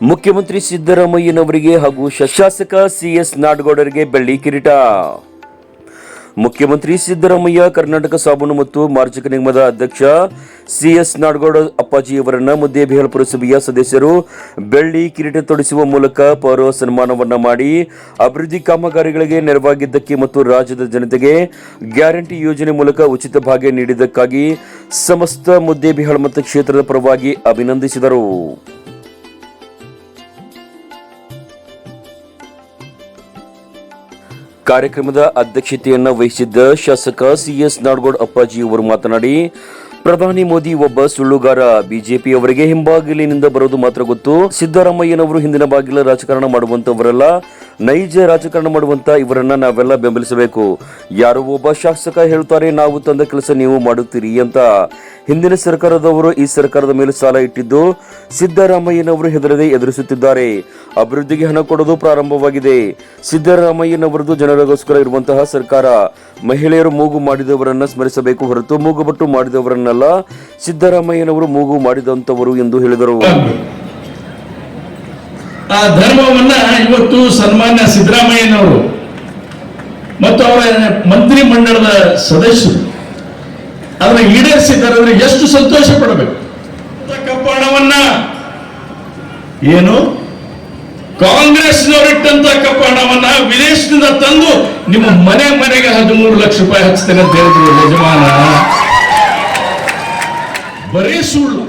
ಮುಖ್ಯಮಂತ್ರಿ ಸಿದ್ದರಾಮಯ್ಯನವರಿಗೆ ಹಾಗೂ ಶಾಸಕ ಸಿಎಸ್ ನಾಡಗೌಡರಿಗೆ ಬೆಳ್ಳಿ ಕಿರೀಟ. ಮುಖ್ಯಮಂತ್ರಿ ಸಿದ್ದರಾಮಯ್ಯ, ಕರ್ನಾಟಕ ಸಾಬೂನು ಮತ್ತು ಮಾರ್ಜಕ ನಿಗಮದ ಅಧ್ಯಕ್ಷ ಸಿಎಸ್ ನಾಡಗೌಡ ಅಪ್ಪಾಜಿಯವರನ್ನ ಮುದ್ದೇಬಿಹಾಳ್ ಪುರಸಭೆಯ ಸದಸ್ಯರು ಬೆಳ್ಳಿ ಕಿರೀಟ ತೊಡಿಸುವ ಮೂಲಕ ಪೌರ ಸನ್ಮಾನವನ್ನು ಮಾಡಿ ಅಭಿವೃದ್ಧಿ ಕಾಮಗಾರಿಗಳಿಗೆ ನೆರವಾಗಿದ್ದಕ್ಕೆ ಮತ್ತು ರಾಜ್ಯದ ಜನತೆಗೆ ಗ್ಯಾರಂಟಿ ಯೋಜನೆ ಮೂಲಕ ಉಚಿತ ಭಾಗ್ಯ ನೀಡಿದ್ದಕ್ಕಾಗಿ ಸಮಸ್ತ ಮುದ್ದೇಬಿಹಾಳ್ ಮತಕ್ಷೇತ್ರದ ಪರವಾಗಿ ಅಭಿನಂದಿಸಿದರು. ಕಾರ್ಯಕ್ರಮದ ಅಧ್ಯಕ್ಷತೆಯನ್ನು ವಹಿಸಿದ್ದ ಶಾಸಕ ಸಿಎಸ್ ನಾಡಗೌಡ ಅಪ್ಪಾಜಿ ಅವರು ಮಾತನಾಡಿ, ಪ್ರಧಾನಿ ಮೋದಿ ಒಬ್ಬ ಸುಳ್ಳುಗಾರ. ಬಿಜೆಪಿಯವರಿಗೆ ಹಿಂಬಾಗಿಲಿನಿಂದ ಬರೋದು ಮಾತ್ರ ಗೊತ್ತು. ಸಿದ್ದರಾಮಯ್ಯನವರು ಹಿಂದಿನ ಬಾಗಿಲ ರಾಜಕಾರಣ ಮಾಡುವಂತವರಲ್ಲ. ನೈಜ ರಾಜಕಾರಣ ಮಾಡುವಂತ ಇವರನ್ನ ನಾವೆಲ್ಲ ಬೆಂಬಲಿಸಬೇಕು. ಯಾರೋ ಒಬ್ಬ ಶಾಸಕ ಹೇಳ್ತಾರೆ ನಾವು ತಂದ ಕೆಲಸ ನೀವು ಮಾಡುತ್ತೀರಿ ಅಂತ. ಹಿಂದಿನ ಸರ್ಕಾರದವರು ಈ ಸರ್ಕಾರದ ಮೇಲೆ ಸಾಲ ಇಟ್ಟಿದ್ದು ಸಿದ್ದರಾಮಯ್ಯನವರು ಹೆದರದೆ ಎದುರಿಸುತ್ತಿದ್ದಾರೆ. ಅಭಿವೃದ್ಧಿಗೆ ಹಣ ಕೊಡೋದು ಪ್ರಾರಂಭವಾಗಿದೆ. ಸಿದ್ದರಾಮಯ್ಯನವರದು ಜನರಿಗೋಸ್ಕರ ಇರುವಂತಹ ಸರ್ಕಾರ. ಮಹಿಳೆಯರು ಮೂಗು ಮಾಡಿದವರನ್ನ ಸ್ಮರಿಸಬೇಕು ಹೊರತು ಮೂಗುಬಟ್ಟು ಮಾಡಿದವರನ್ನಲ್ಲ, ಸಿದ್ದರಾಮಯ್ಯನವರು ಮೂಗು ಮಾಡಿದಂತವರು ಎಂದು ಹೇಳಿದರು. ಆ ಧರ್ಮವನ್ನ ಇವತ್ತು ಸನ್ಮಾನ್ಯ ಸಿದ್ದರಾಮಯ್ಯನವರು ಮತ್ತು ಅವರ ಮಂತ್ರಿ ಮಂಡಲದ ಸದಸ್ಯರು ಅದನ್ನ ಈಡೇರಿಸಿದ್ದಾರೆ ಎಷ್ಟು ಸಂತೋಷ ಪಡಬೇಕು? ಕಪ್ಪಾಣವನ್ನ ಏನು? ಕಾಂಗ್ರೆಸ್ನವರಿಟ್ಟಂತ ಕಪ್ಪಾಣವನ್ನ ವಿದೇಶದಿಂದ ತಂದು ನಿಮ್ಮ ಮನೆ ಮನೆಗೆ ಹದಿಮೂರು ಲಕ್ಷ ರೂಪಾಯಿ ಹಚ್ತೇನೆ ಅಂತ ಹೇಳಿದ್ರು ಯಜಮಾನ. ಬರೀ ಸುಳ್ಳು.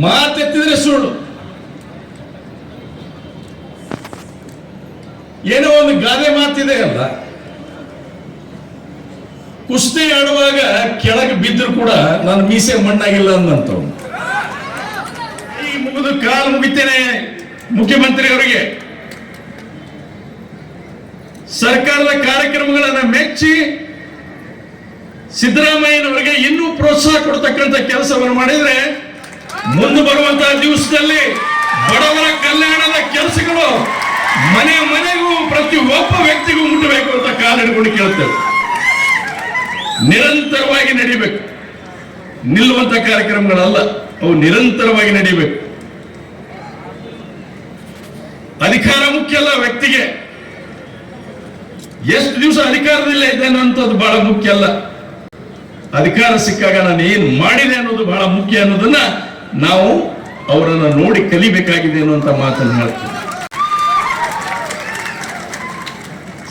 ಮಾತೆತ್ತಿದ್ರೆ ಸುಳ್ಳು. ಏನೋ ಒಂದು ಗಾದೆ ಮಾತಿದೆ ಅಲ್ಲ? ಕುಸ್ತಿ ಆಡುವಾಗ ಕೆಳಗೆ ಬಿದ್ದರೂ ಕೂಡ ನಾನು ಮೀಸೆ ಮಣ್ಣಾಗಿಲ್ಲ ಅಂದಂತ ಈ ಮುಗಿದು ಕಾಲು ಮುಗಿತೇನೆ ಮುಖ್ಯಮಂತ್ರಿ ಅವರಿಗೆ. ಸರ್ಕಾರದ ಕಾರ್ಯಕ್ರಮಗಳನ್ನ ಮೆಚ್ಚಿ ಸಿದ್ದರಾಮಯ್ಯನವರಿಗೆ ಇನ್ನೂ ಪ್ರೋತ್ಸಾಹ ಕೊಡ್ತಕ್ಕಂಥ ಕೆಲಸವನ್ನು ಮಾಡಿದ್ರೆ ಮುಂದೆ ಬರುವಂತಹ ದಿವಸದಲ್ಲಿ ಬಡವರ ಕಲ್ಯಾಣದ ಕೆಲಸಗಳು ಮನೆ ಮನೆಗೂ ಪ್ರತಿ ಒಬ್ಬ ವ್ಯಕ್ತಿಗೂ ಮುಟ್ಟಬೇಕು ಅಂತ ಕಾಲ ಹಿಡ್ಕೊಂಡು ಕೇಳ್ತೇವೆ. ನಿರಂತರವಾಗಿ ನಡಿಬೇಕು. ನಿಲ್ಲುವಂತ ಕಾರ್ಯಕ್ರಮಗಳಲ್ಲ, ಅವು ನಿರಂತರವಾಗಿ ನಡಿಬೇಕು. ಅಧಿಕಾರ ಮುಖ್ಯ ಅಲ್ಲ ವ್ಯಕ್ತಿಗೆ. ಎಷ್ಟು ದಿವಸ ಅಧಿಕಾರದಲ್ಲೇ ಇದ್ದೇನೆ ಅಂತದ್ದು ಬಹಳ ಮುಖ್ಯ ಅಲ್ಲ. ಅಧಿಕಾರ ಸಿಕ್ಕಾಗ ನಾನು ಏನು ಮಾಡಿದೆ ಅನ್ನೋದು ಬಹಳ ಮುಖ್ಯ ಅನ್ನೋದನ್ನ ನಾವು ಅವರನ್ನ ನೋಡಿ ಕಲಿಬೇಕಾಗಿದೆ ಅನ್ನುವಂತ ಮಾತನ್ನು ಹೇಳ್ತೀನಿ.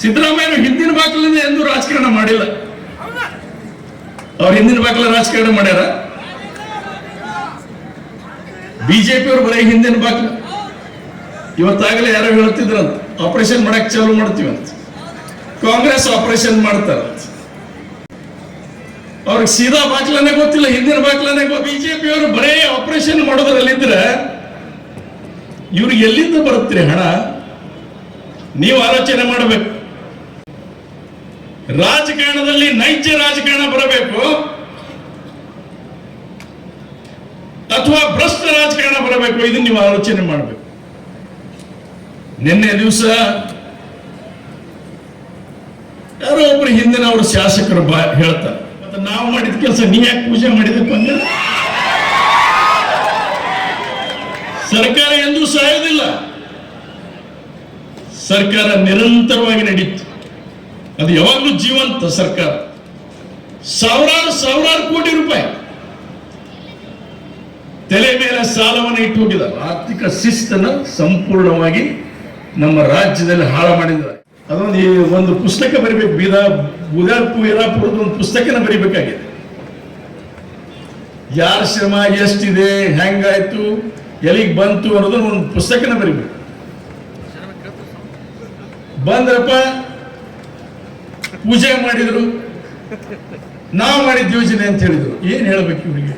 ಸಿದ್ದರಾಮಯ್ಯ ಹಿಂದಿನ ಬಾಗಿಲಿಂದ ಎಂದೂ ರಾಜಕಾರಣ ಮಾಡಿಲ್ಲ. ಅವ್ರ ಹಿಂದಿನ ಬಾಗಿಲ ರಾಜಕಾರಣ ಮಾಡ್ಯಾರ? ಬಿಜೆಪಿ ಅವರು ಬರೀ ಹಿಂದಿನ ಬಾಗಿಲು ಇವತ್ತಾಗಲೇ ಯಾರೋ ಹೇಳ್ತಿದ್ರಂತ ಆಪರೇಷನ್ ಮಾಡಕ್ ಚಾಲು ಮಾಡ್ತೀವಂತ. ಕಾಂಗ್ರೆಸ್ ಆಪರೇಷನ್ ಮಾಡ್ತಾರಂತ. ಅವ್ರಿಗೆ ಸೀದಾ ಬಾಗ್ಲನೇ ಗೊತ್ತಿಲ್ಲ, ಹಿಂದಿನ ಬಾಗ್ಲನೇ ಬಿಜೆಪಿ ಅವರು ಬರೇ ಆಪರೇಷನ್ ಮಾಡೋದ್ರಲ್ಲಿದ್ರೆ ಇವ್ರಿಗೆ ಎಲ್ಲಿಂದ ಬರುತ್ತೀರಿ ಹಣ? ನೀವು ಆಲೋಚನೆ ಮಾಡಬೇಕು. ರಾಜಕಾರಣದಲ್ಲಿ ನೈಜ ರಾಜಕಾರಣ ಬರಬೇಕು ಅಥವಾ ಭ್ರಷ್ಟ ರಾಜಕಾರಣ ಬರಬೇಕು, ಇದನ್ನು ನೀವು ಆಲೋಚನೆ ಮಾಡಬೇಕು. ನಿನ್ನೆ ದಿವಸ ಯಾರೋ ಒಬ್ರು ಹಿಂದಿನ ಅವರು ಶಾಸಕರು ಬಾ ಹೇಳ್ತಾರೆ, ಮತ್ತೆ ನಾವು ಮಾಡಿದ ಕೆಲಸ, ನೀ ಯಾಕೆ ಪೂಜೆ ಮಾಡಿದಪ್ಪ ಅಂದ್ರೆ ಸರ್ಕಾರ ಎಂದೂ ಸಾಯೋದಿಲ್ಲ. ಸರ್ಕಾರ ನಿರಂತರವಾಗಿ ನಡೀತು. ಅದು ಯಾವಾಗಲೂ ಜೀವಂತ ಸರ್ಕಾರ. ಸಾವಿರಾರು ಸಾವಿರಾರು ಕೋಟಿ ರೂಪಾಯಿ. ತಲೆ ಮೇಲೆ ಸಾಲವನ್ನು ಇಟ್ಟು ಹೋಗಿದ್ದಾರೆ. ಆರ್ಥಿಕ ಶಿಸ್ತನ್ನು ಸಂಪೂರ್ಣವಾಗಿ ನಮ್ಮ ರಾಜ್ಯದಲ್ಲಿ ಹಾಳು ಮಾಡಿದ್ದಾರೆ. ಅದೊಂದು ಈ ಒಂದು ಪುಸ್ತಕ ಬರಿಬೇಕು. ಬೀದ ಬುದಾಪು ಯಲಾಪುರದ ಒಂದು ಪುಸ್ತಕನ ಬರಿಬೇಕಾಗಿದೆ. ಯಾರ ಶ್ರಮ ಎಷ್ಟಿದೆ ಹೆಂಗಾಯ್ತು ಎಲ್ಲಿಗೆ ಬಂತು ಅನ್ನೋದನ್ನ ಒಂದು ಪುಸ್ತಕನ ಬರಿಬೇಕು. ಬಂದ್ರಪ್ಪ ಪೂಜೆ ಮಾಡಿದ್ರು. ನಾ ಮಾಡಿದ ಯೋಜನೆ ಅಂತ ಹೇಳಿದ್ರು. ಏನ್ ಹೇಳ್ಬೇಕು ಇವರಿಗೆ?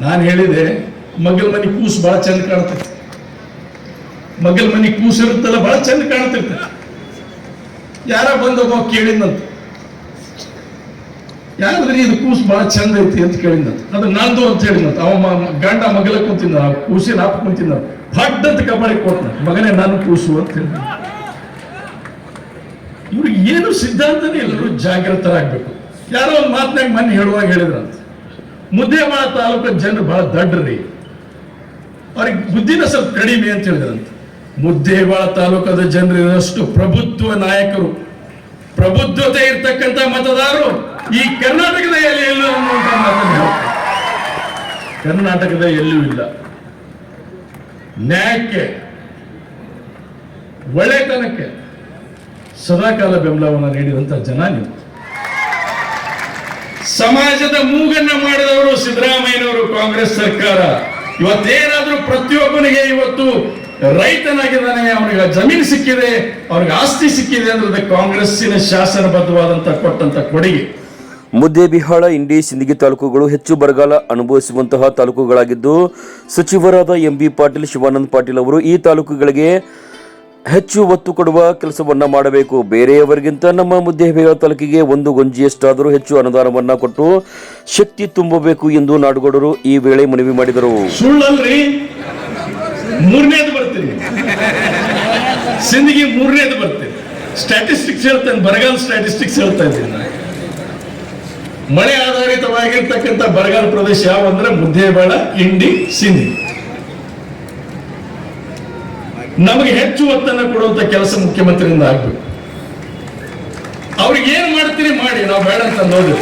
ನಾನು ಹೇಳಿದೆ ಮಗಲ್ ಮನಿ ಕೂಸು ಬಹಳ ಚಂದ ಕಾಣ್ತೈತೆ. ಮಗಲ್ ಮನಿ ಕೂಸು ಇರುತ್ತಲ್ಲ ಬಹಳ ಚಂದ ಕಾಣ್ತೈತೆ. ಯಾರ ಬಂದ ಒಬ್ಬ ಕೇಳಿದ್ನಂತ. ಯಾರಾದ್ರೆ ಇದು ಕೂಸು ಬಹಳ ಚಂದ ಐತಿ ಅಂತ ಕೇಳಿದ್ನಂತ. ಅದು ನಂದು ಅಂತ ಹೇಳಿದ್ನಂತ. ಅವ ಗಂಡ ಮಗಲ ಕೂತಿದ್ದ ಕೂಸಿನ ಹಾಪ್ ಕುಂತಿದ್ದ ಭಟ್ ಅಂತ ಕಬಾಡಿ ಕೊಟ್ಟ ಮಗನೇ ನಾನು ಕೂಸು ಅಂತ ಹೇಳಿದ ಇವ್ರಿಗೆ ಏನು ಸಿದ್ಧಾಂತನೇ ಎಲ್ಲರೂ ಜಾಗೃತರಾಗಬೇಕು ಯಾರೋ ಒಂದು ಮಾತನಾಗ ಮನೆ ಹೇಳುವಾಗ ಹೇಳಿದ್ರಂತ ಮುದ್ದೇಮಾಳ ತಾಲೂಕಿನ ಜನರು ಬಹಳ ದಡ್ಡ್ರಿ. ಅವ್ರಿಗೆ ಬುದ್ಧಿನ ಸ್ವಲ್ಪ ಕಡಿಮೆ ಅಂತ ಹೇಳಿದ್ರಂತ ಮುದ್ದೇಬಾಳ ತಾಲೂಕದ ಜನರು ಇರೋಷ್ಟು ಪ್ರಭುತ್ವ ನಾಯಕರು. ಪ್ರಬುದ್ಧತೆ ಇರ್ತಕ್ಕಂಥ ಮತದಾರರು ಈ ಕರ್ನಾಟಕದ ಎಲ್ಲಿ ಎಲ್ಲೂ ಮಾತನ್ನು ಕರ್ನಾಟಕದ ಎಲ್ಲೂ ಇಲ್ಲ. ನ್ಯಾಯಕ್ಕೆ, ಒಳ್ಳೆತನಕ್ಕೆ ಸದಾಕಾಲ ಬೆಂಬಲವನ್ನು ನೀಡಿದಂಥ ಜನ ನೀವು. ಸಮಾಜದ ಮೂಗನ್ನ ಮಾಡಿದವರು ಸಿದ್ದರಾಮಯ್ಯನವರು ಕಾಂಗ್ರೆಸ್ ಸರ್ಕಾರ. ಇವತ್ತೇನಾದ್ರೂ ಪ್ರತಿಯೊಬ್ಬನಿಗೆ ಇವತ್ತು ರೈತನಾಗಿದ್ದಾನೆ, ಅವನಿಗೆ ಜಮೀನು ಸಿಕ್ಕಿದೆ, ಅವನಿಗೆ ಆಸ್ತಿ ಸಿಕ್ಕಿದೆ ಅಂದ್ರೆ ಕಾಂಗ್ರೆಸ್ಸಿನ ಶಾಸನಬದ್ಧವಾದಂತ ಕೊಟ್ಟಂತ ಕೊಡುಗೆ. ಮುದ್ದೇಬಿಹಾಳ ಇಂಡಿ, ಸಿಂದಗಿ ತಾಲೂಕುಗಳು ಹೆಚ್ಚು ಬರಗಾಲ ಅನುಭವಿಸುವಂತಹ ತಾಲೂಕುಗಳಾಗಿದ್ದು, ಸಚಿವರಾದ ಎಂಬಿ ಪಾಟೀಲ್, ಶಿವಾನಂದ ಪಾಟೀಲ್ ಅವರು ಈ ತಾಲೂಕುಗಳಿಗೆ ಹೆಚ್ಚು ಒತ್ತು ಕೊಡುವ ಕೆಲಸವನ್ನು ಮಾಡಬೇಕು. ಬೇರೆಯವರಿಗಿಂತ ನಮ್ಮ ಮುದ್ದೇಬಿಹಾಳ ತಾಲೂಕಿಗೆ ಒಂದು ಗೊಂಜಿಯಷ್ಟಾದರೂ ಹೆಚ್ಚು ಅನುದಾನವನ್ನು ಕೊಟ್ಟು ಶಕ್ತಿ ತುಂಬಬೇಕು ಎಂದು ನಾಡುಗೌಡರು ಈ ವೇಳೆ ಮನವಿ ಮಾಡಿದರು. ಸುಳ್ಳಲ್ರಿ? ಮೂರನೇದು ಬರ್ತೀನಿ. ಸಿಂಧಿಗೆ ಮೂರನೇದು ಬರ್ತೀನಿ. ಸ್ಟ್ಯಾಟಿಸ್ಟಿಕ್ಸ್ ಹೇಳ್ತೇನೆ, ಬರಗಾಲ ಸ್ಟ್ಯಾಟಿಸ್ಟಿಕ್ಸ್ ಹೇಳ್ತಾ ಇದ್ದೀನಿ. ಮಳೆ ಆಧಾರಿತವಾಗಿರ್ತಕ್ಕಂಥ ಬರಗಾಲ ಪ್ರದೇಶ ಯಾವ ಅಂದ್ರೆ ಮುದ್ದೇಬೇಡ ಇಂಡಿ, ಸಿಂಧಿ. ನಮಗೆ ಹೆಚ್ಚು ಒತ್ತನ್ನು ಕೊಡುವಂತ ಕೆಲಸ ಮುಖ್ಯಮಂತ್ರಿಯಿಂದ ಆಗ್ಬೇಕು ಅವ್ರಿಗೆ ಏನ್ ಮಾಡ್ತೀರಿ ಮಾಡಿ, ನಾವು ಬೇಡ ಅಂತ ನೋಡಿ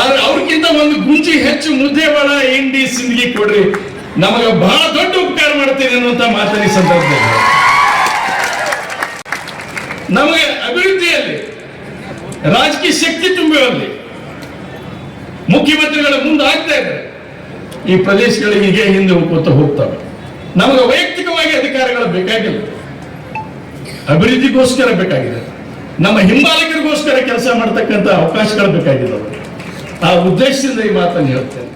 ಆದ್ರೆ ಅವ್ರಿಗಿಂತ ಒಂದು ಗುಂಜಿ ಹೆಚ್ಚು ಮುದ್ದೆ ಬಳ ಎಂಡಿ ಸಿಂಗಿ ಕೊಡ್ರಿ. ನಮಗೆ ಬಹಳ ದೊಡ್ಡ ಉಪಕಾರ ಮಾಡ್ತೀರಿ ಅನ್ನುವಂತ ಮಾತನಿ ಸಂದರ್ಭದಲ್ಲಿ. ನಮಗೆ ಅಭಿವೃದ್ಧಿಯಲ್ಲಿ, ರಾಜಕೀಯ ಶಕ್ತಿ ತುಂಬುವಲ್ಲಿ ಮುಖ್ಯಮಂತ್ರಿಗಳ ಮುಂದೆ ಆಗ್ತಾ ಇದ್ದಾರೆ. ಈ ಪ್ರದೇಶಗಳಿಗೆ ಹಿಂದೆ ಹೋಗ್ಕೋತ ಹೋಗ್ತವೆ. ನಮಗೆ ವೈಯಕ್ತಿಕವಾಗಿ ಅಧಿಕಾರಗಳು ಬೇಕಾಗಿಲ್ಲ. ಅಭಿವೃದ್ಧಿಗೋಸ್ಕರ ಬೇಕಾಗಿದೆ. ನಮ್ಮ ಹಿಂಬಾಲಕರಿಗೋಸ್ಕರ ಕೆಲಸ ಮಾಡತಕ್ಕಂತ ಅವಕಾಶಗಳು ಬೇಕಾಗಿದೆ ಆ ಉದ್ದೇಶದಿಂದ ಈ ಮಾತನ್ನು ಹೇಳ್ತೇನೆ.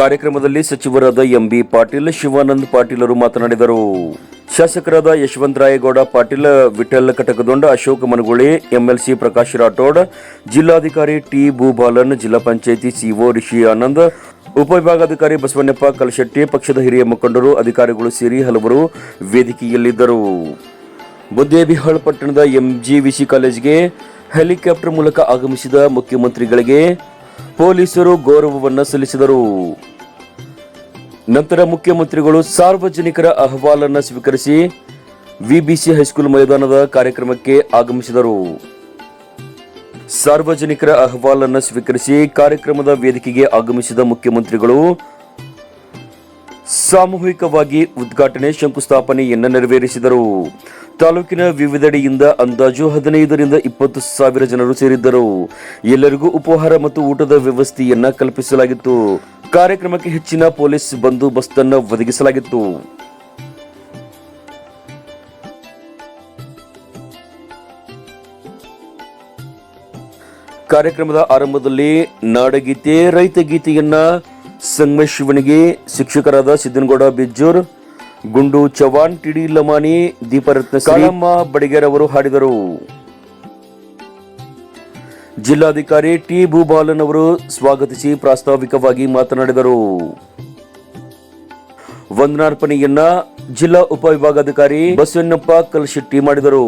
ಕಾರ್ಯಕ್ರಮದಲ್ಲಿ ಸಚಿವರಾದ ಎಂಬಿ ಪಾಟೀಲ್, ಶಿವಾನಂದ್ ಪಾಟೀಲರು ಮಾತನಾಡಿದರು. ಶಾಸಕರಾದ ಯಶವಂತ ರಾಯಗೌಡ, ಪಾಟೀಲ್ ವಿಠಲ್ ಕಟಕದೊಂಡ, ಅಶೋಕ ಮನಗುಳಿ, ಎಂಎಲ್ಸಿ ಪ್ರಕಾಶ್ ರಾಠೋಡ್, ಜಿಲ್ಲಾಧಿಕಾರಿ ಟಿ ಭೂಬಾಲನ್ ಜಿಲ್ಲಾ ಪಂಚಾಯಿತಿ ಸಿಒ ರಿಷಿ ಆನಂದ್ ಉಪವಿಭಾಗಾಧಿಕಾರಿ ಬಸವಣ್ಣಪ್ಪ ಕಲಶೆಟ್ಟಿ, ಪಕ್ಷದ ಹಿರಿಯ ಮುಖಂಡರು, ಅಧಿಕಾರಿಗಳು ಸೇರಿ ಹಲವರು ವೇದಿಕೆಯಲ್ಲಿದ್ದರು. ಬುದ್ದೇಬಿಹಾಳ್ ಪಟ್ಟಣದ ಎಂಜಿವಿಸಿ ಕಾಲೇಜ್ಗೆ ಹೆಲಿಕಾಪ್ಟರ್ ಮೂಲಕ ಆಗಮಿಸಿದ ಮುಖ್ಯಮಂತ್ರಿಗಳಿಗೆ ಪೊಲೀಸರು ಗೌರವವನ್ನು ಸಲ್ಲಿಸಿದರು. ನಂತರ ಮುಖ್ಯಮಂತ್ರಿಗಳು ಸಾರ್ವಜನಿಕರ ಅಹವಾಲನ್ನು ಸ್ವೀಕರಿಸಿ ವಿಬಿಸಿ ಹೈಸ್ಕೂಲ್ ಮೈದಾನದ ಕಾರ್ಯಕ್ರಮಕ್ಕೆ ಆಗಮಿಸಿದರು. ಸಾರ್ವಜನಿಕರ ಅಹವಾಲನ್ನು ಸ್ವೀಕರಿಸಿ ಕಾರ್ಯಕ್ರಮದ ವೇದಿಕೆಗೆ ಆಗಮಿಸಿದ ಮುಖ್ಯಮಂತ್ರಿಗಳು, ಸಾಮೂಹಿಕವಾಗಿ ಉದ್ಘಾಟನೆ ಶಂಕುಸ್ಥಾಪನೆಯನ್ನು ನೆರವೇರಿಸಿದರು. ತಾಲೂಕಿನ ವಿವಿಧೆಡೆಯಿಂದ ಅಂದಾಜು ಹದಿನೈದರಿಂದ ಇಪ್ಪತ್ತು ಸಾವಿರ ಜನರು ಸೇರಿದ್ದರು. ಎಲ್ಲರಿಗೂ ಉಪಹಾರ ಮತ್ತು ಊಟದ ವ್ಯವಸ್ಥೆಯನ್ನ ಕಲ್ಪಿಸಲಾಗಿತ್ತು. ಕಾರ್ಯಕ್ರಮಕ್ಕೆ ಹೆಚ್ಚಿನ ಪೊಲೀಸ್ ಬಂದೋಬಸ್ತನ್ನು ಒದಗಿಸಲಾಗಿತ್ತು. ಕಾರ್ಯಕ್ರಮದ ಆರಂಭದಲ್ಲಿ ನಾಡಗೀತೆ ರೈತ ಗೀತೆಯನ್ನ ಸಂಗಮೇಶ್ವನಿಗೆ ಶಿಕ್ಷಕರಾದ ಸಿದ್ದನಗೌಡ ಬಿಜ್ಜೂರ್ ಗುಂಡು ಚವಾನ್ ಟಿಡಿ ಲಮಾನಿ ದೀಪರತ್ನ ಕಾಳಮ್ಮ ಬಡಿಗೇರ್ ಅವರು ಹಾಡಿದರು. ಜಿಲ್ಲಾಧಿಕಾರಿ ಟಿ. ಭೂಬಾಲನ್ ಅವರು ಸ್ವಾಗತಿಸಿ ಪ್ರಾಸ್ತಾವಿಕವಾಗಿ ಮಾತನಾಡಿದರು. ವಂದನಾರ್ಪಣೆಯನ್ನ ಜಿಲ್ಲಾ ಉಪವಿಭಾಗಾಧಿಕಾರಿ ಬಸವಣ್ಣಪ್ಪ ಕಲ್ಶೆಟ್ಟಿ ಮಾಡಿದರು.